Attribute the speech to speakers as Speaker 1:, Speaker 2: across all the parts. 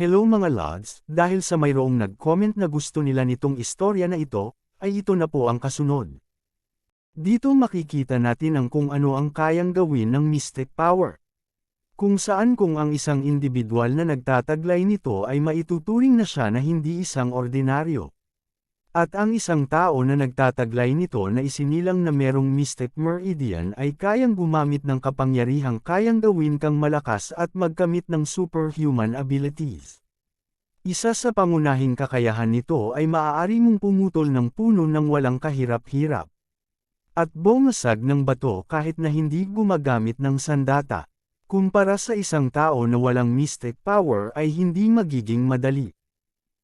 Speaker 1: Hello mga lods, dahil sa mayroong nag-comment na gusto nila nitong istorya na ito, ay ito na po ang kasunod. Dito makikita natin ang kung ano ang kayang gawin ng mystic power. Kung saan kung ang isang individual na nagtataglay nito ay maituturing na siya na hindi isang ordinaryo. At ang isang tao na nagtataglay nito na isinilang na merong mystic meridian ay kayang gumamit ng kapangyarihang kayang gawin kang malakas at magkamit ng superhuman abilities. Isa sa pangunahing kakayahan nito ay maaari mong pumutol ng puno ng walang kahirap-hirap. At bumasag ng bato kahit na hindi gumagamit ng sandata. Kumpara sa isang tao na walang mystic power ay hindi magiging madali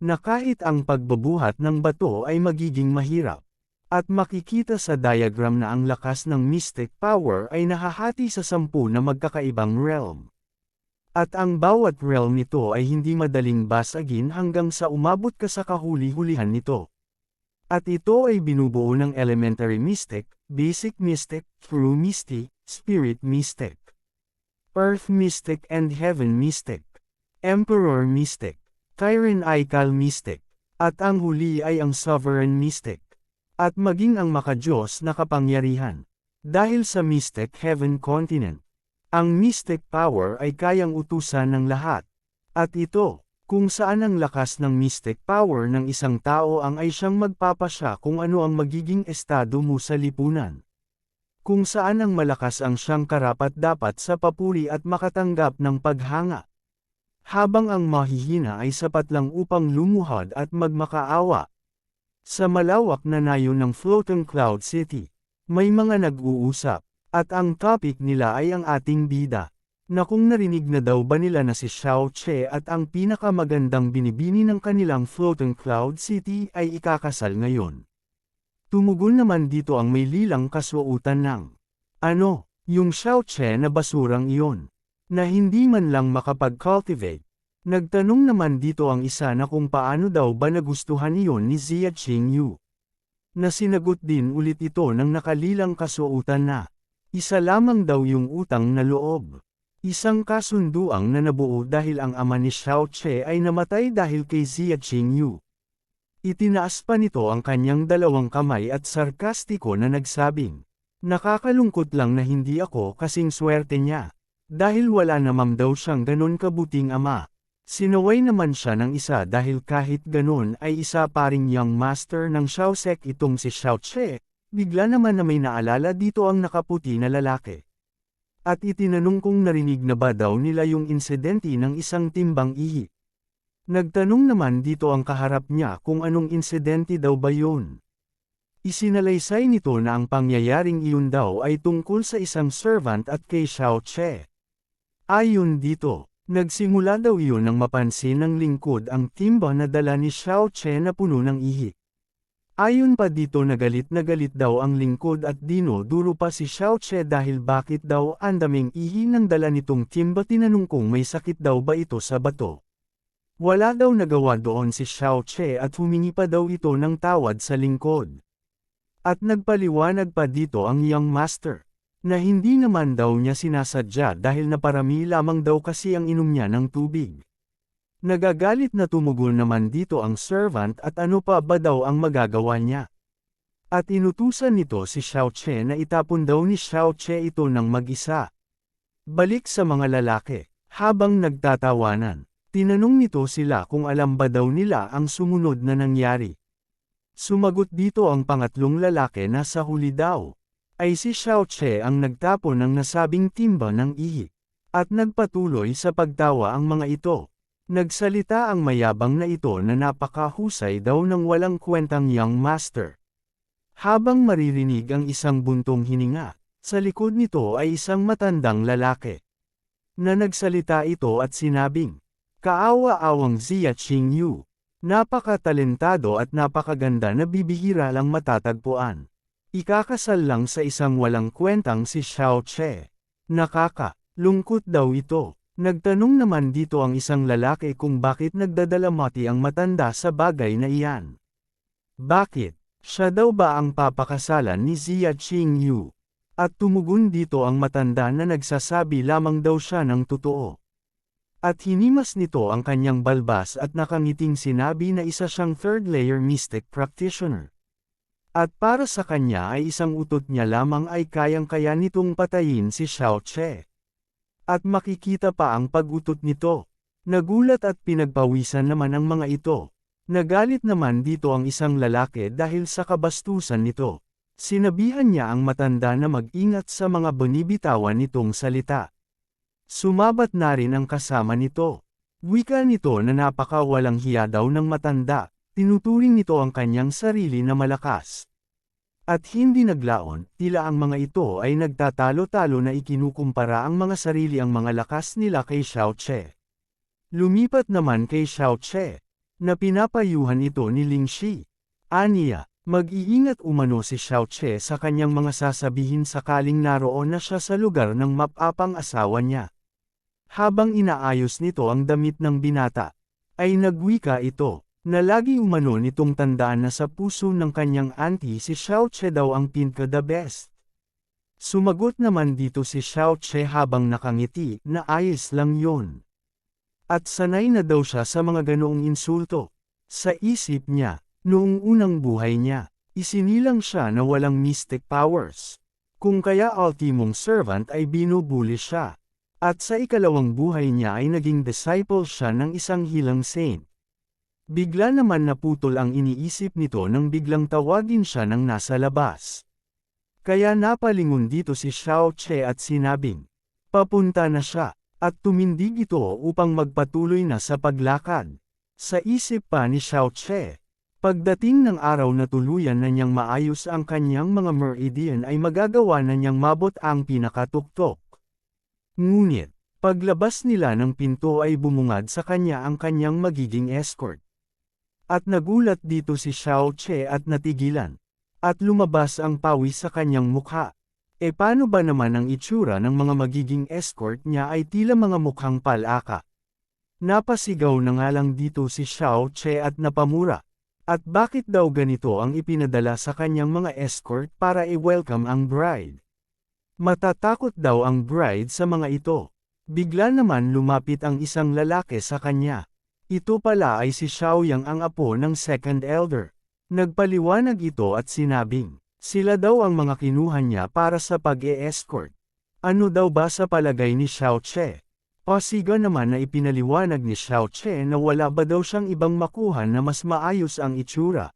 Speaker 1: na kahit ang pagbabuhat ng bato ay magiging mahirap. At makikita sa diagram na ang lakas ng mystic power ay nahahati sa sampu na magkakaibang realm. At ang bawat realm nito ay hindi madaling basagin hanggang sa umabot ka sa kahuli-hulihan nito. At ito ay binubuo ng elementary mystic, basic mystic, true mystic, spirit mystic, earth mystic and heaven mystic, emperor mystic. Tyran ay mystic, at ang huli ay ang sovereign mystic, at maging ang makajos na kapangyarihan. Dahil sa mystic heaven continent, ang mystic power ay kayang utusan ng lahat. At ito, kung saan ang lakas ng mystic power ng isang tao ang ay siyang magpapasya kung ano ang magiging estado mo sa lipunan. Kung saan ang malakas ang siyang karapat dapat sa papuri at makatanggap ng paghanga habang ang mahihina ay sapat lang upang lumuhad at magmakaawa. Sa malawak na nayon ng Floating Cloud City, may mga nag-uusap, at ang topic nila ay ang ating bida, na kung narinig na daw ba nila na si Xiao Che at ang pinakamagandang binibini ng kanilang Floating Cloud City ay ikakasal ngayon. Tumugon naman dito ang may lilang kasuotan ng, ano, yung Xiao Che na basurang iyon na hindi man lang makapag-cultivate. Nagtanong naman dito ang isa na kung paano daw ba nagustuhan iyon ni Zia Ching Yu. Na sinagot din ulit ito ng nakalilang kasuotan na, isa lamang daw yung utang na loob. Isang kasunduang na nabuo dahil ang ama ni Xiao Che ay namatay dahil kay Zia Ching Yu. Itinaas pa nito ang kanyang dalawang kamay at sarkastiko na nagsabing, Nakakalungkot lang na hindi ako kasing swerte niya. Dahil wala naman daw siyang ganon kabuting ama. Sinaway naman siya ng isa dahil kahit ganon ay isa pa ring young master ng Xiaosek itong si Xiao Che, bigla naman na may naalala dito ang nakaputi na lalaki. At itinanong kung narinig na ba daw nila yung insidente ng isang timbang ihi. Nagtanong naman dito ang kaharap niya kung anong insidente daw ba yun. Isinalaysay nito na ang pangyayaring iyon daw ay tungkol sa isang servant at kay Xiao Che. Ayon dito, nagsimula daw iyon nang mapansin ng lingkod ang timba na dala ni Xiao Che na puno ng ihi. Ayon pa dito nagalit na galit daw ang lingkod at dino duro pa si Xiao Che dahil bakit daw ang daming ihi ng dala nitong timba tinanong kung may sakit daw ba ito sa bato. Wala daw nagawa doon si Xiao Che at humingi pa daw ito ng tawad sa lingkod. At nagpaliwanag pa dito ang young master na hindi naman daw niya sinasadya dahil naparami lamang daw kasi ang inom niya ng tubig. Nagagalit na tumugon naman dito ang servant at ano pa ba daw ang magagawa niya. At inutusan nito si Xiao Che na itapon daw ni Xiao Che ito ng mag-isa. Balik sa mga lalaki, habang nagtatawanan, tinanong nito sila kung alam ba daw nila ang sumunod na nangyari. Sumagot dito ang pangatlong lalaki na sa huli daw ay si Xiao Che ang nagtapon ng nasabing timba ng ihi. At nagpatuloy sa pagtawa ang mga ito. Nagsalita ang mayabang na ito na napakahusay daw ng walang kwentang young master. Habang maririnig ang isang buntong hininga, sa likod nito ay isang matandang lalaki. Na nagsalita ito at sinabing, Kaawa-awang Zia Ching Yu. Napakatalentado at napakaganda na bibihira lang matatagpuan. Ikakasal lang sa isang walang kwentang si Xiao Che. Nakaka, lungkot daw ito. Nagtanong naman dito ang isang lalaki kung bakit nagdadalamati ang matanda sa bagay na iyan. Bakit? Siya daw ba ang papakasalan ni Zia Ching Yu? At tumugon dito ang matanda na nagsasabi lamang daw siya ng totoo. At hinimas nito ang kanyang balbas at nakangiting sinabi na isa siyang third layer mystic practitioner. At para sa kanya ay isang utot niya lamang ay kayang-kaya nitong patayin si Xiao Che. At makikita pa ang pag-utot nito. Nagulat at pinagpawisan naman ang mga ito. Nagalit naman dito ang isang lalaki dahil sa kabastusan nito. Sinabihan niya ang matanda na mag-ingat sa mga binibitawan nitong salita. Sumabat na rin ang kasama nito. Wika nito na napaka walang hiya daw ng matanda, tinuturing nito ang kanyang sarili na malakas. At hindi naglaon, tila ang mga ito ay nagtatalo-talo na ikinukumpara ang mga sarili ang mga lakas nila kay Xiao Che. Lumipat naman kay Xiao Che, na pinapayuhan ito ni Ling Shi. Aniya, mag-iingat umano si Xiao Che sa kanyang mga sasabihin sakaling naroon na siya sa lugar ng mapapang asawa niya. Habang inaayos nito ang damit ng binata, ay nagwika ito, na lagi umano nitong tandaan na sa puso ng kanyang auntie si Xiao Che daw ang pinka the best. Sumagot naman dito si Xiao Che habang nakangiti na ayos lang yon. At sanay na daw siya sa mga ganoong insulto. Sa isip niya, noong unang buhay niya, isinilang siya na walang mystic powers. Kung kaya ultimong servant ay binubuli siya. At sa ikalawang buhay niya ay naging disciple siya ng isang hilang saint. Bigla naman naputol ang iniisip nito nang biglang tawagin siya ng nasa labas. Kaya napalingon dito si Xiao Che at sinabing, papunta na siya, at tumindig ito upang magpatuloy na sa paglakad. Sa isip pa ni Xiao Che, pagdating ng araw na tuluyan na niyang maayos ang kanyang mga meridian ay magagawa na niyang mabot ang pinakatuktok. Ngunit, paglabas nila ng pinto ay bumungad sa kanya ang kanyang magiging escort. At nagulat dito si Xiao Che at natigilan. At lumabas ang pawis sa kanyang mukha. E paano ba naman ang itsura ng mga magiging escort niya ay tila mga mukhang palaka. Napasigaw na nga lang dito si Xiao Che at napamura. At bakit daw ganito ang ipinadala sa kanyang mga escort para i-welcome ang bride? Matatakot daw ang bride sa mga ito. Bigla naman lumapit ang isang lalaki sa kanya. Ito pala ay si Xiaoyang ang apo ng second elder. Nagpaliwanag ito at sinabing, sila daw ang mga kinuha niya para sa pag-e-escort. Ano daw ba sa palagay ni Xiao Che? Pasiga naman na ipinaliwanag ni Xiao Che na wala ba daw siyang ibang makuha na mas maayos ang itsura.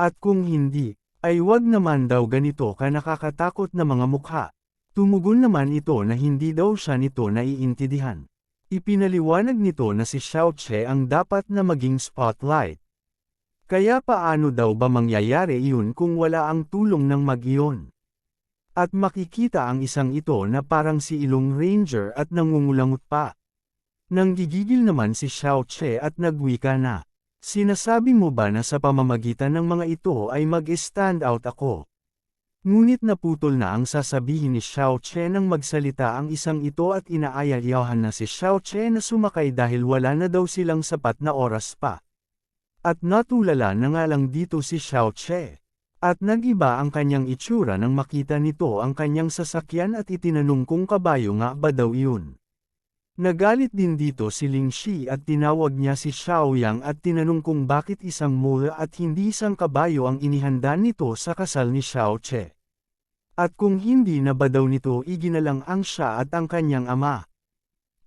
Speaker 1: At kung hindi, ay wag naman daw ganito ka nakakatakot na mga mukha. Tumugon naman ito na hindi daw siya nito naiintindihan. Ipinaliwanag nito na si Xiao Che ang dapat na maging spotlight. Kaya paano daw ba mangyayari iyon kung wala ang tulong ng mag-iyon? At makikita ang isang ito na parang si Ilong Ranger at nangungulangot pa. Nang gigigil naman si Xiao Che at nagwika na. Sinasabi mo ba na sa pamamagitan ng mga ito ay mag-stand out ako? Ngunit naputol na ang sasabihin ni Xiao Che nang magsalita ang isang ito at inaayayahan na si Xiao Che na sumakay dahil wala na daw silang sapat na oras pa. At natulala na nga lang dito si Xiao Che. At nagiba ang kanyang itsura nang makita nito ang kanyang sasakyan at itinanong kung kabayo nga ba daw iyon. Nagalit din dito si Ling Shi at tinawag niya si Xiao Yang at tinanong kung bakit isang mula at hindi isang kabayo ang inihanda nito sa kasal ni Xiao Che. At kung hindi na ba daw nito iginalang ang siya at ang kanyang ama.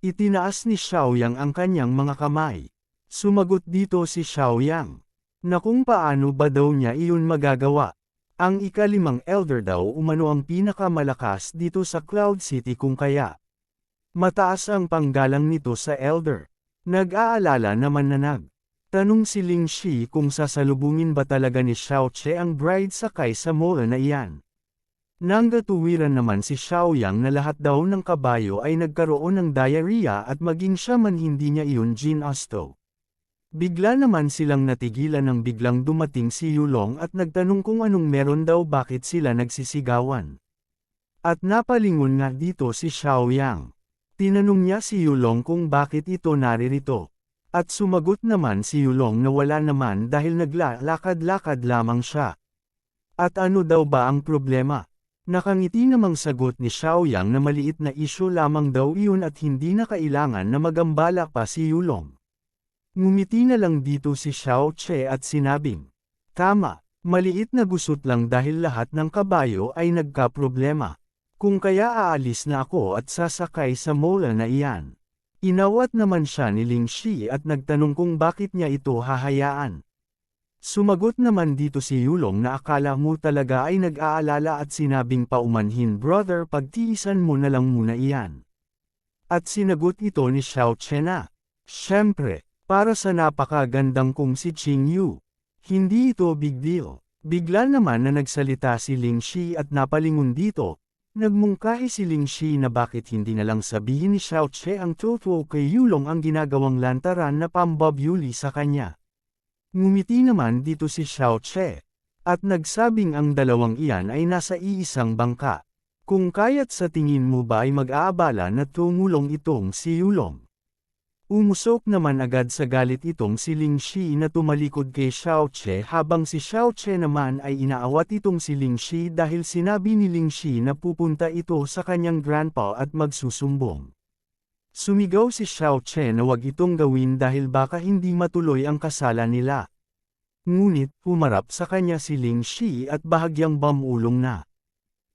Speaker 1: Itinaas ni Xiaoyang ang kanyang mga kamay. Sumagot dito si Xiaoyang. Na kung paano ba daw niya iyon magagawa. Ang ikalimang elder daw umano ang pinakamalakas dito sa Cloud City kung kaya. Mataas ang panggalang nito sa elder. Nag-aalala naman na nag. Tanong si Ling Shi kung sasalubungin ba talaga ni Xiao Che ang bride sakay sa mall na iyan. Nanggatuwiran naman si Xiaoyang na lahat daw ng kabayo ay nagkaroon ng diarrhea at maging siya man hindi niya iyon ginasto. Bigla naman silang natigilan nang biglang dumating si Yulong at nagtanong kung anong meron daw bakit sila nagsisigawan. At napalingon nga dito si Xiaoyang. Tinanong niya si Yulong kung bakit ito naririto. At sumagot naman si Yulong na wala naman dahil naglalakad-lakad lamang siya. At ano daw ba ang problema? Nakangiti namang sagot ni Xiaoyang na maliit na isyo lamang daw iyon at hindi na kailangan na magambala pa si Yulong. Ngumiti na lang dito si Xiao Che at sinabing, Tama, maliit na gusot lang dahil lahat ng kabayo ay nagka-problema. Kung kaya aalis na ako at sasakay sa mola na iyan. Inawat naman siya ni Ling Shi at nagtanong kung bakit niya ito hahayaan. Sumagot naman dito si Yulong na akala mo talaga ay nag-aalala at sinabing paumanhin brother pagtiisan mo na lang muna iyan. At sinagot ito ni Xiao Che na, Siyempre, para sa napakagandang kong si Ching Yu. Hindi ito big deal. Bigla naman na nagsalita si Ling Shi at napalingon dito, nagmungkahi si Ling Shi na bakit hindi na lang sabihin ni Xiao Che ang totoo kay Yulong ang ginagawang lantaran na pambabyuli sa kanya. Ngumiti naman dito si Xiao Che. At nagsabing ang dalawang iyan ay nasa iisang bangka. Kung kaya't sa tingin mo ba ay mag-aabala na tumulong itong si Yulong? Umusok naman agad sa galit itong si Ling Shi na tumalikod kay Xiao Che habang si Xiao Che naman ay inaawat itong si Ling Shi dahil sinabi ni Ling Shi na pupunta ito sa kanyang grandpa at magsusumbong. Sumigaw si Xiao Che na wag itong gawin dahil baka hindi matuloy ang kasalan nila. Ngunit, pumarap sa kanya si Ling Shi at bahagyang bamulong na.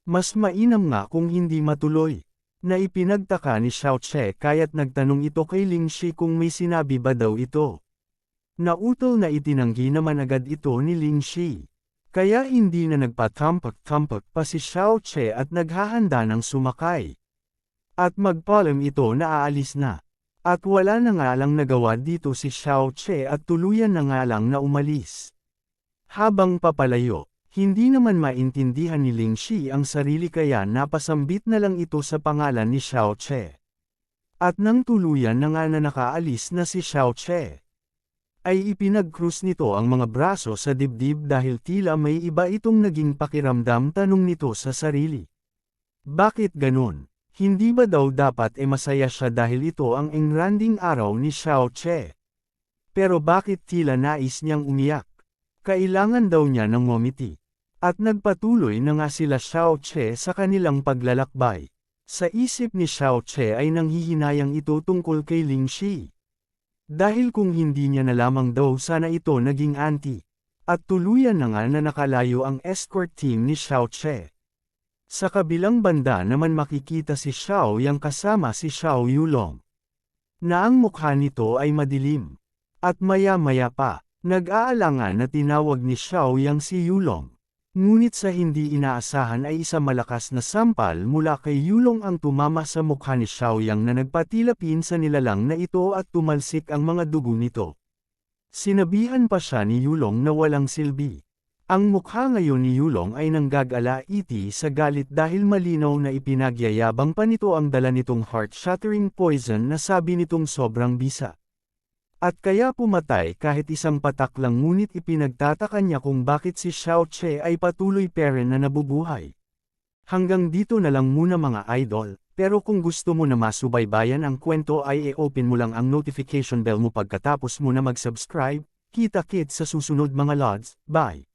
Speaker 1: Mas mainam nga kung hindi matuloy. Na ipinagtaka ni Xiao Che kaya't nagtanong ito kay Ling Shi kung may sinabi ba daw ito. Nautol na itinanggi naman agad ito ni Ling Shi. Kaya hindi na nagpatampak-tampak pa si Xiao Che at naghahanda ng sumakay. At magpalem ito na aalis na. At wala na nga lang nagawa dito si Xiao Che at tuluyan na nga lang na umalis. Habang papalayo, hindi naman maintindihan ni Ling Shi ang sarili kaya napasambit na lang ito sa pangalan ni Xiao Che. At nang tuluyan na nga na nakaalis na si Xiao Che, ay ipinag-cruise nito ang mga braso sa dibdib dahil tila may iba itong naging pakiramdam tanong nito sa sarili. Bakit ganon? Hindi ba daw dapat e masaya siya dahil ito ang engranding araw ni Xiao Che? Pero bakit tila nais niyang umiyak? Kailangan daw niya ng ngumiti. At nagpatuloy na nga sila Xiao Che sa kanilang paglalakbay. Sa isip ni Xiao Che ay nanghihinayang ito tungkol kay Ling Shi. Dahil kung hindi niya na lamang daw sana ito naging anti. At tuluyan na nga na nakalayo ang escort team ni Xiao Che. Sa kabilang banda naman makikita si Xiao yang kasama si Xiao Yulong. Na ang mukha nito ay madilim. At maya-maya pa, nag-aalangan na tinawag ni Xiao yang si Yulong. Ngunit sa hindi inaasahan ay isa malakas na sampal mula kay Yulong ang tumama sa mukha ni Xiao yang na nagpatilapin sa nilalang na ito at tumalsik ang mga dugo nito. Sinabihan pa siya ni Yulong na walang silbi. Ang mukha ngayon ni Yulong ay nanggagala-iti sa galit dahil malinaw na ipinagyayabang pa nito ang dala nitong heart-shattering poison na sabi nitong sobrang bisa. At kaya pumatay kahit isang patak lang ngunit ipinagtataka niya kung bakit si Xiao Che ay patuloy pere na nabubuhay. Hanggang dito na lang muna mga idol, pero kung gusto mo na masubaybayan ang kwento ay i-open mo lang ang notification bell mo pagkatapos mo na mag-subscribe, kita kit sa susunod mga lods, bye!